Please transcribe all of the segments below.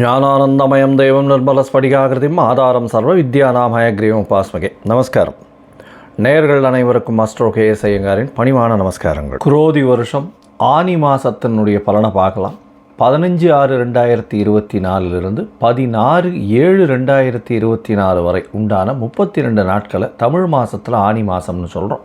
ஞானானந்தமயம் దైవం நிர்மல ஸ்படிகாகிருதிம் ஆதாரம் சர்வ வித்யாநாமய கிரீவம் பாஸ்மகே நமஸ்காரம். நேயர்கள் அனைவருக்கும் அஸ்ட்ரோ கேஎஸ் ஐயங்காரின் பணிவான நமஸ்காரங்கள். குரோதி வருஷம் ஆனி மாசத்தினுடைய பலனை பார்க்கலாம். பதினஞ்சு ஆறு ரெண்டாயிரத்தி இருபத்தி நாலுலேருந்து பதினாறு ஏழு ரெண்டாயிரத்தி இருபத்தி நாலு வரை உண்டான முப்பத்தி ரெண்டு நாட்களை தமிழ் மாதத்தில் ஆனி மாதம்னு சொல்கிறோம்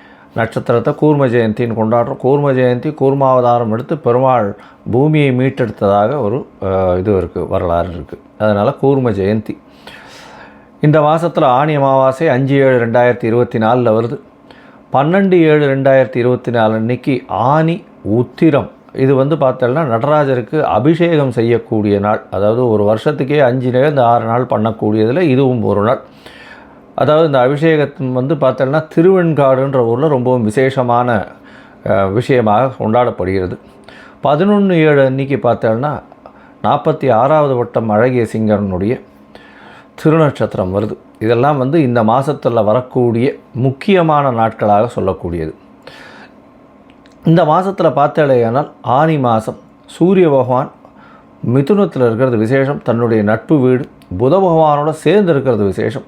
நட்சத்திரத்தை கூர்ம ஜெயந்தின்னு கொண்டாடுறோம். கூர்ம ஜெயந்தி கூர்மாவதாரம் எடுத்து பெருமாள் பூமியை மீட்டெடுத்ததாக ஒரு இது இருக்குது வரலாறு இருக்குது அதனால் கூர்ம ஜெயந்தி. இந்த மாதத்தில் ஆணி அமாவாசை அஞ்சு ஏழு ரெண்டாயிரத்தி இருபத்தி நாலில் வருது. பன்னெண்டு ஏழு ரெண்டாயிரத்தி இருபத்தி நாலு அன்னைக்கு ஆனி உத்திரம். இது வந்து பார்த்தோம்னா நடராஜருக்கு அபிஷேகம் செய்யக்கூடிய நாள். அதாவது ஒரு வருஷத்துக்கே அஞ்சு நேரம் ஆறு நாள் பண்ணக்கூடியதில் இதுவும் ஒரு நாள். அதாவது இந்த அபிஷேகத்தின் வந்து பார்த்தோம்னா திருவெண்காடுன்ற ஊரில் ரொம்பவும் விசேஷமான விஷயமாக கொண்டாடப்படுகிறது. பதினொன்று ஏழு அன்னைக்கு பார்த்தோம்னா நாற்பத்தி ஆறாவது வட்டம் அழகிய சிங்கனுடைய திருநட்சத்திரம் வருது. இதெல்லாம் வந்து இந்த மாதத்தில் வரக்கூடிய முக்கியமான நாட்களாக சொல்லக்கூடியது. இந்த மாதத்தில் பார்த்தாலேயானால் ஆனி மாதம் சூரிய பகவான் மிதுனத்தில் இருக்கிறது விசேஷம். தன்னுடைய நட்பு வீடு புத பகவானோட சேர்ந்து இருக்கிறது விசேஷம்.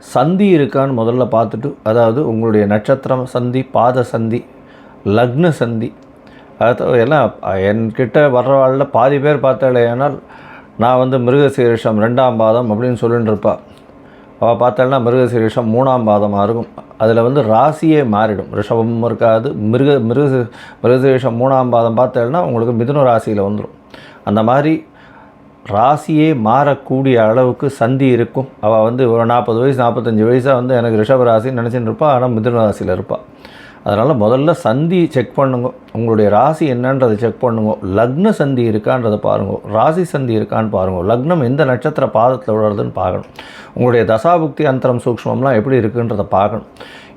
சந்தி இருக்கான்னு முதல்ல பார்த்துட்டு அதாவது உங்களுடைய நட்சத்திரம் சந்தி பாத சந்தி லக்ன சந்தி அது எல்லாம் என்கிட்ட வர்றவாளில் பாதி பேர் பார்த்தாலேனால் நான் வந்து மிருகசீரிஷம் ரெண்டாம் பாதம் அப்படின்னு சொல்லிட்டு இருப்பா அவள் பார்த்தாள்னா மிருகசீரிஷம் மூணாம் பாதமாக இருக்கும். அதில் வந்து ராசியே மாறிடும். ரிஷபமும் இருக்காது மிருக மிருக மிருகசீரிஷம் மூணாம் பாதம் பார்த்தாள்னா உங்களுக்கு மிதுன ராசியில் வந்துடும் அந்த மாதிரி ராசியே மாறக்கூடிய அளவுக்கு சந்தி இருக்கும். அவள் வந்து ஒரு நாற்பது வயசு நாற்பத்தஞ்சு வயசாக வந்து எனக்கு ரிஷப ராசின்னு நினச்சிட்டு இருப்பாள் ஆனால் மிதுன ராசியில் இருப்பாள் அதனால் முதல்ல சந்தி செக் பண்ணுங்க. உங்களுடைய ராசி என்னன்றதை செக் பண்ணுங்க. லக்ன சந்தி இருக்கான்றதை பாருங்க. ராசி சந்தி இருக்கான்னு பாருங்க. லக்னம் எந்த நட்சத்திர பாதத்தில் விழுறதுன்னு பார்க்கணும். உங்களுடைய தசாபுக்தி அந்தரம் சூக்ஷ்மம்லாம் எப்படி இருக்குன்றதை பார்க்கணும்.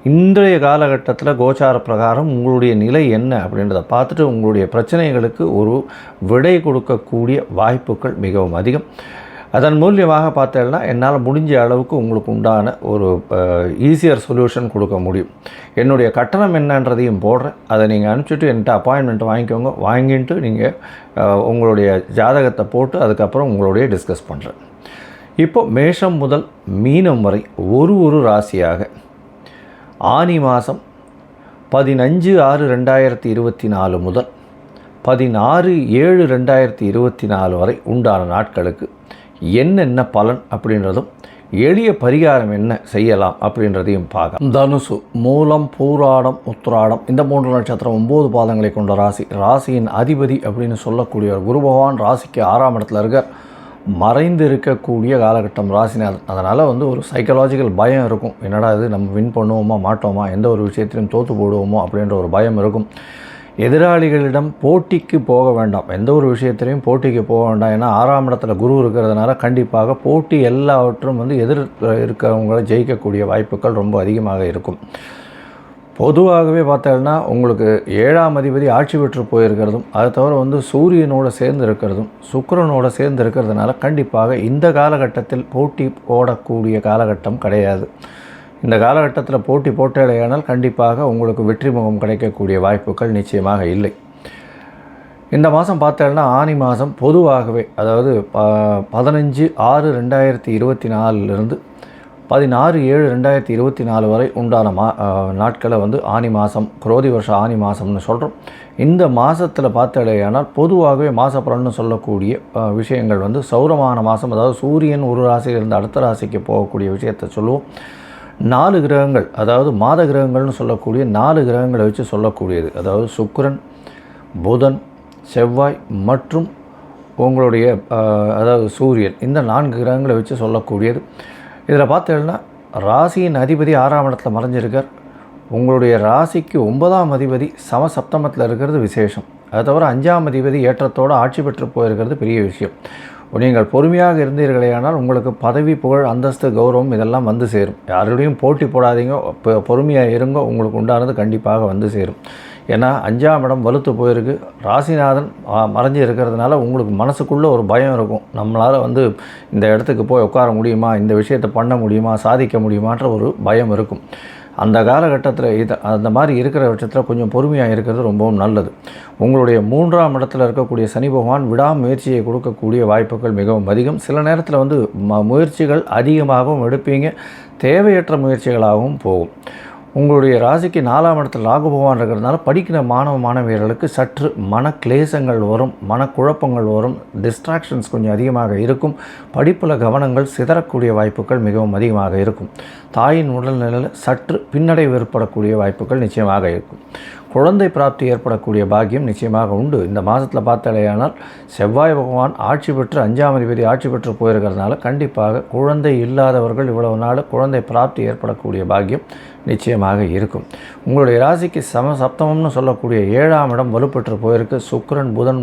இன்றைய காலகட்டத்தில் கோச்சார பிரகாரம் உங்களுடைய நிலை என்ன அப்படின்றத பார்த்துட்டு உங்களுடைய பிரச்சனைகளுக்கு ஒரு விடை கொடுக்கக்கூடிய வாய்ப்புகள் மிகவும் அதிகம். அதன் மூலியமாக பார்த்தேன்னா என்னால் முடிஞ்ச அளவுக்கு உங்களுக்கு உண்டான ஒரு ஈஸியர் சொல்யூஷன் கொடுக்க முடியும். என்னுடைய கட்டணம் என்னன்றதையும் போடுறேன். அதை நீங்கள் அனுப்பிச்சிட்டு என்கிட்ட அப்பாயின்மெண்ட் வாங்கிக்கோங்க. வாங்கிட்டு நீங்கள் உங்களுடைய ஜாதகத்தை போட்டு அதுக்கப்புறம் உங்களுடைய டிஸ்கஸ் பண்ணுறேன் இப்போ மேஷம் முதல் மீனம் வரை ஒரு ஒரு ராசியாக ஆனி மாதம் பதினஞ்சு ஆறு ரெண்டாயிரத்தி இருபத்தி நாலு முதல் பதினாறு ஏழு ரெண்டாயிரத்தி இருபத்தி நாலு வரை உண்டான நாட்களுக்கு என்னென்ன பலன் அப்படின்றதும் எளிய பரிகாரம் என்ன செய்யலாம் அப்படின்றதையும் பார்க்க தனுசு மூலம் பூராடம் உத்திராடம் இந்த மூன்று நட்சத்திரம் ஒம்பது பாதங்களை கொண்ட ராசி. ராசியின் அதிபதி அப்படின்னு சொல்லக்கூடிய குரு பகவான் ராசிக்கு ஆறாம் இடத்துல இருக்க மறைந்து இருக்கக்கூடிய காலகட்டம் ராசிநாதன் அதனால் வந்து ஒரு சைக்கலாஜிக்கல் பயம் இருக்கும். என்னடா இது நம்ம வின் பண்ணுவோமா மாட்டோமா எந்த ஒரு விஷயத்திலையும் தோற்று போடுவோமோ அப்படின்ற ஒரு பயம் இருக்கும். எதிராளிகளிடம் போட்டிக்கு போக வேண்டாம். எந்த ஒரு விஷயத்திலையும் போட்டிக்கு போக வேண்டாம். ஏன்னா ஆறாம் இடத்துல குரு இருக்கிறதுனால கண்டிப்பாக போட்டி எல்லாவற்றும் வந்து எதிர் இருக்கிறவங்களை ஜெயிக்கக்கூடிய வாய்ப்புகள் ரொம்ப அதிகமாக இருக்கும். பொதுவாகவே பார்த்தோம்னா உங்களுக்கு ஏழாம் அதிபதி ஆட்சி பெற்று போயிருக்கிறதும் அதை தவிர வந்து சூரியனோட சேர்ந்து இருக்கிறதும் சுக்கிரனோட சேர்ந்து இருக்கிறதுனால கண்டிப்பாக இந்த காலகட்டத்தில் போட்டி போடக்கூடிய காலகட்டம் கிடையாது. இந்த காலகட்டத்தில் போட்டி போட்டடையானால் கண்டிப்பாக உங்களுக்கு வெற்றி முகம் கிடைக்கக்கூடிய வாய்ப்புகள் நிச்சயமாக இல்லை. இந்த மாதம் பார்த்தோம்னா ஆனி மாதம் பொதுவாகவே அதாவது ப பதினஞ்சு ஆறு ரெண்டாயிரத்தி இருபத்தி நாலுலேருந்து பதினாறு ஏழு ரெண்டாயிரத்தி இருபத்தி நாலு வரை உண்டான மா நாட்களை வந்து ஆனி மாதம் குரோதி வருஷம் ஆனி மாதம்னு சொல்கிறோம் இந்த மாதத்தில் பார்த்தாலேயானால் பொதுவாகவே மாச சொல்லக்கூடிய விஷயங்கள் வந்து சௌரமான மாதம் அதாவது சூரியன் ஒரு ராசியிலிருந்து அடுத்த ராசிக்கு போகக்கூடிய விஷயத்தை சொல்லுவோம். நாலு கிரகங்கள் அதாவது மாத கிரகங்கள்னு சொல்லக்கூடிய நாலு கிரகங்களை வச்சு சொல்லக்கூடியது. அதாவது சுக்கிரன் புதன் செவ்வாய் மற்றும் உங்களுடைய அதாவது சூரியன். இந்த நான்கு கிரகங்களை வச்சு சொல்லக்கூடியது. இதில் பார்த்தீங்கன்னா ராசியின் அதிபதி ஆறாம் இடத்துல மறைஞ்சிருக்கார். உங்களுடைய ராசிக்கு ஒன்பதாம் அதிபதி சம சப்தமத்தில் இருக்கிறது விசேஷம். அது தவிர அஞ்சாம் அதிபதி ஏற்றத்தோடு ஆட்சி பெற்று போயிருக்கிறது பெரிய விஷயம். நீங்கள் பொறுமையாக இருந்தீர்களேயானால் உங்களுக்கு பதவி புகழ் அந்தஸ்து கௌரவம் இதெல்லாம் வந்து சேரும். யாரோடையும் போட்டி போடாதீங்க பொறுமையாக இருங்க உங்களுக்கு உண்டானது கண்டிப்பாக வந்து சேரும். ஏன்னா அஞ்சாம் இடம் வலுத்து போயிருக்கு. ராசிநாதன் மறைஞ்சு இருக்கிறதுனால உங்களுக்கு மனசுக்குள்ளே ஒரு பயம் இருக்கும். நம்மளால் வந்து இந்த இடத்துக்கு போய் உட்கார முடியுமா? இந்த விஷயத்தை பண்ண முடியுமா? சாதிக்க முடியுமான்ற ஒரு பயம் இருக்கும். அந்த காலகட்டத்தில் இது அந்த மாதிரி இருக்கிற பட்சத்தில் கொஞ்சம் பொறுமையாக இருக்கிறது ரொம்பவும் நல்லது. உங்களுடைய மூன்றாம் இடத்துல இருக்கக்கூடிய சனி பகவான் விடாமுயற்சியை கொடுக்கக்கூடிய வாய்ப்புகள் மிகவும் அதிகம். சில நேரத்தில் வந்து ம முயற்சிகள் அதிகமாகவும் எடுப்பீங்க. தேவையற்ற முயற்சிகளாகவும் போகும். உங்களுடைய ராசிக்கு நாலாம் இடத்துல ராகு பகவான் இருக்கிறதுனால படிக்கிற மாணவ மாணவியர்களுக்கு சற்று மன கிளேசங்கள் வரும் மனக்குழப்பங்கள் வரும் டிஸ்ட்ராக்ஷன்ஸ் கொஞ்சம் அதிகமாக இருக்கும் படிப்பில் கவனங்கள் சிதறக்கூடிய வாய்ப்புகள் மிகவும் அதிகமாக இருக்கும். தாயின் உடல்நிலையில் சற்று பின்னடைவு ஏற்படக்கூடிய வாய்ப்புகள் நிச்சயமாக இருக்கும். குழந்தை பிராப்தி ஏற்படக்கூடிய பாக்கியம் நிச்சயமாக உண்டு. இந்த மாதத்தில் பார்த்தாலேயானால் செவ்வாய் பகவான் ஆட்சி பெற்று அஞ்சாம் அதிபதி ஆட்சி பெற்று போயிருக்கிறதுனால கண்டிப்பாக குழந்தை இல்லாதவர்கள் இவ்வளவு நாள் குழந்தை பிராப்தி ஏற்படக்கூடிய பாக்கியம் நிச்சயமாக இருக்கும். உங்களுடைய ராசிக்கு சம சப்தமம்னு சொல்லக்கூடிய ஏழாம் இடம் வலுப்பெற்று போயிருக்கு. சுக்கிரன் புதன்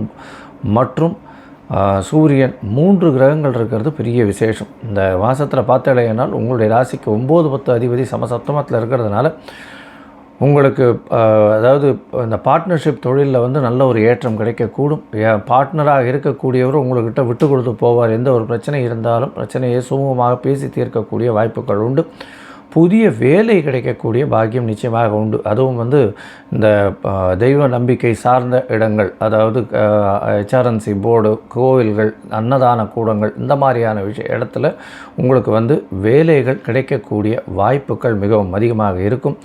மற்றும் சூரியன் மூன்று கிரகங்கள் இருக்கிறது பெரிய விசேஷம். இந்த மாதத்தில் பார்த்தாலேயானால் உங்களுடைய ராசிக்கு ஒம்பது பத்து அதிபதி சமசப்தமத்தில் இருக்கிறதுனால உங்களுக்கு அதாவது இந்த பார்ட்னர்ஷிப் தொழிலில் வந்து நல்ல ஒரு ஏற்றம் கிடைக்கக்கூடும். பார்ட்னராக இருக்கக்கூடியவர் உங்கள்கிட்ட விட்டு கொடுத்து போவார். எந்த ஒரு பிரச்சனை இருந்தாலும் பிரச்சனையை சுமூகமாக பேசி தீர்க்கக்கூடிய வாய்ப்புகள் உண்டு. புதிய வேலை கிடைக்கக்கூடிய பாக்கியம் நிச்சயமாக உண்டு. அதுவும் வந்து இந்த தெய்வ நம்பிக்கை சார்ந்த இடங்கள் அதாவது ஹெச்ஆர்என்சி போர்டு கோவில்கள் அன்னதான கூடங்கள் இந்த மாதிரியான விஷய இடத்துல உங்களுக்கு வந்து வேலைகள் கிடைக்கக்கூடிய வாய்ப்புகள் மிகவும் அதிகமாக இருக்கும்.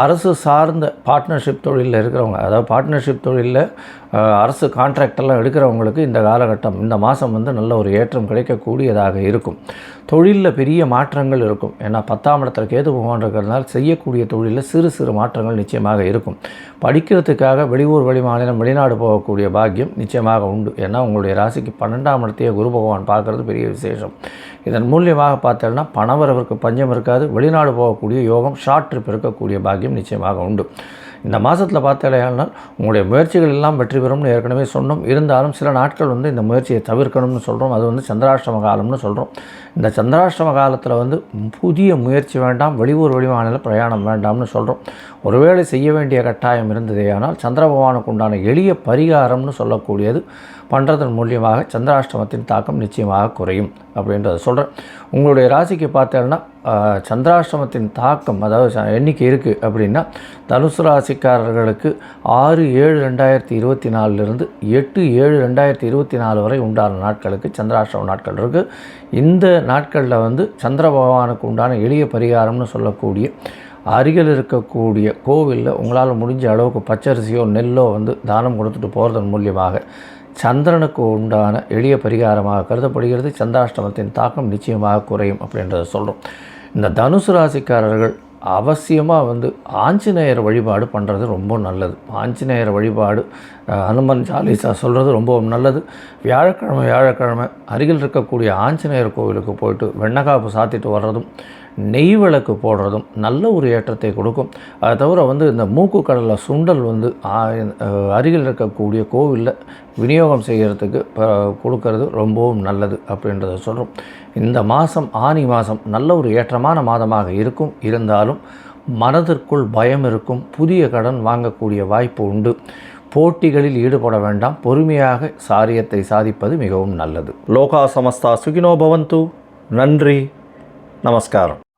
அரசு சார்ந்த பார்ட்னர்ஷிப் தொழிலில் இருக்கிறவங்க அதாவது பார்ட்னர்ஷிப் தொழிலில் அரசு கான்ட்ராக்டெல்லாம் எடுக்கிறவங்களுக்கு இந்த காலகட்டம் இந்த மாதம் வந்து நல்ல ஒரு ஏற்றம் கிடைக்கக்கூடியதாக இருக்கும். தொழிலில் பெரிய மாற்றங்கள் இருக்கும். ஏன்னா பத்தாம் இடத்துல கேது பகவான் இருக்கிறதுனால செய்யக்கூடிய தொழிலில் சிறு சிறு மாற்றங்கள் நிச்சயமாக இருக்கும். படிக்கிறதுக்காக வெளியூர் வெளிமாநிலம் வெளிநாடு போகக்கூடிய பாக்கியம் நிச்சயமாக உண்டு. ஏன்னா உங்களுடைய ராசிக்கு பன்னெண்டாம் இடத்தையே குரு பகவான் பார்க்குறது பெரிய விசேஷம். இதன் மூலியமாக பார்த்தோம்னா பணவரவிற்கு பஞ்சம் இருக்காது வெளிநாடு போகக்கூடிய யோகம் ஷார்ட் ட்ரிப் இருக்கக்கூடிய பாக்கியம் நிச்சயமாக உண்டு. இந்த மாதத்தில் பார்த்தாலேயானால் உங்களுடைய முயற்சிகள் எல்லாம் வெற்றி பெறும்னு ஏற்கனவே சொன்னோம். இருந்தாலும் சில நாட்கள் வந்து இந்த முயற்சியை தவிர்க்கணும்னு சொல்கிறோம் அது வந்து சந்திராஷ்டம காலம்னு சொல்கிறோம் இந்த சந்திராஷ்டம காலத்தில் வந்து புதிய முயற்சி வேண்டாம் வெளியூர் வெளிமாநில பிரயாணம் வேண்டாம்னு சொல்கிறோம் ஒருவேளை செய்ய வேண்டிய கட்டாயம் இருந்ததேயானால் சந்திர பகவானுக்கு உண்டான எளிய பரிகாரம்னு சொல்லக்கூடியது பண்ணுறதன் மூலியமாக சந்திராஷ்டமத்தின் தாக்கம் நிச்சயமாக குறையும் அப்படின்றத சொல்கிறேன் உங்களுடைய ராசிக்கு பார்த்தேன்னா சந்திராஷ்டமத்தின் தாக்கம் அதாவது எண்ணிக்கை இருக்குது அப்படின்னா தனுசு ராசிக்காரர்களுக்கு ஆறு ஏழு ரெண்டாயிரத்தி இருபத்தி நாலுலேருந்து எட்டு ஏழு ரெண்டாயிரத்தி இருபத்தி நாலு வரை உண்டான நாட்களுக்கு சந்திராஷ்டம நாட்கள் இருக்குது இந்த நாட்களில் வந்து சந்திர பகவானுக்கு உண்டான எளிய பரிகாரம்னு சொல்லக்கூடிய அருகில் இருக்கக்கூடிய கோவிலில் உங்களால் முடிஞ்ச அளவுக்கு பச்சரிசியோ நெல்லோ வந்து தானம் கொடுத்துட்டு போகிறதன் மூலியமாக சந்திரனுக்கு உண்டான எளிய பரிகாரமாக கருதப்படுகிறது. சந்திராஷ்டமத்தின் தாக்கம் நிச்சயமாக குறையும் அப்படின்றத சொல்கிறோம் இந்த தனுசு ராசிக்காரர்கள் அவசியமாக வந்து ஆஞ்சநேயர் வழிபாடு பண்ணுறது ரொம்ப நல்லது. ஆஞ்சநேயர் வழிபாடு அஹ், அனுமன் சாலிசா சொல்கிறது ரொம்ப நல்லது. வியாழக்கிழமை வியாழக்கிழமை அருகில் இருக்கக்கூடிய ஆஞ்சநேயர் கோவிலுக்கு போயிட்டு வெண்ணகாப்பு சாத்திட்டு வர்றதும் நெய் விளக்கு போடுறதும் நல்ல ஒரு ஏற்றத்தை கொடுக்கும். அதை தவிர வந்து இந்த மூக்கு கடலை சுண்டல் வந்து அருகில் இருக்கக்கூடிய கோவிலில் விநியோகம் செய்கிறதுக்கு ப- கொடுக்கறது ரொம்பவும் நல்லது அப்படின்றத சொல்கிறோம் இந்த மாதம் ஆனி மாதம் நல்ல ஒரு ஏற்றமான மாதமாக இருக்கும். இருந்தாலும் மனதிற்குள் பயம் இருக்கும். புதிய கடன் வாங்கக்கூடிய வாய்ப்பு உண்டு. போட்டிகளில் ஈடுபட வேண்டாம். பொறுமையாக சாரியத்தை சாதிப்பது மிகவும் நல்லது. லோகா சமஸ்தா சுகினோ பவந்து. நன்றி. நமஸ்காரம்.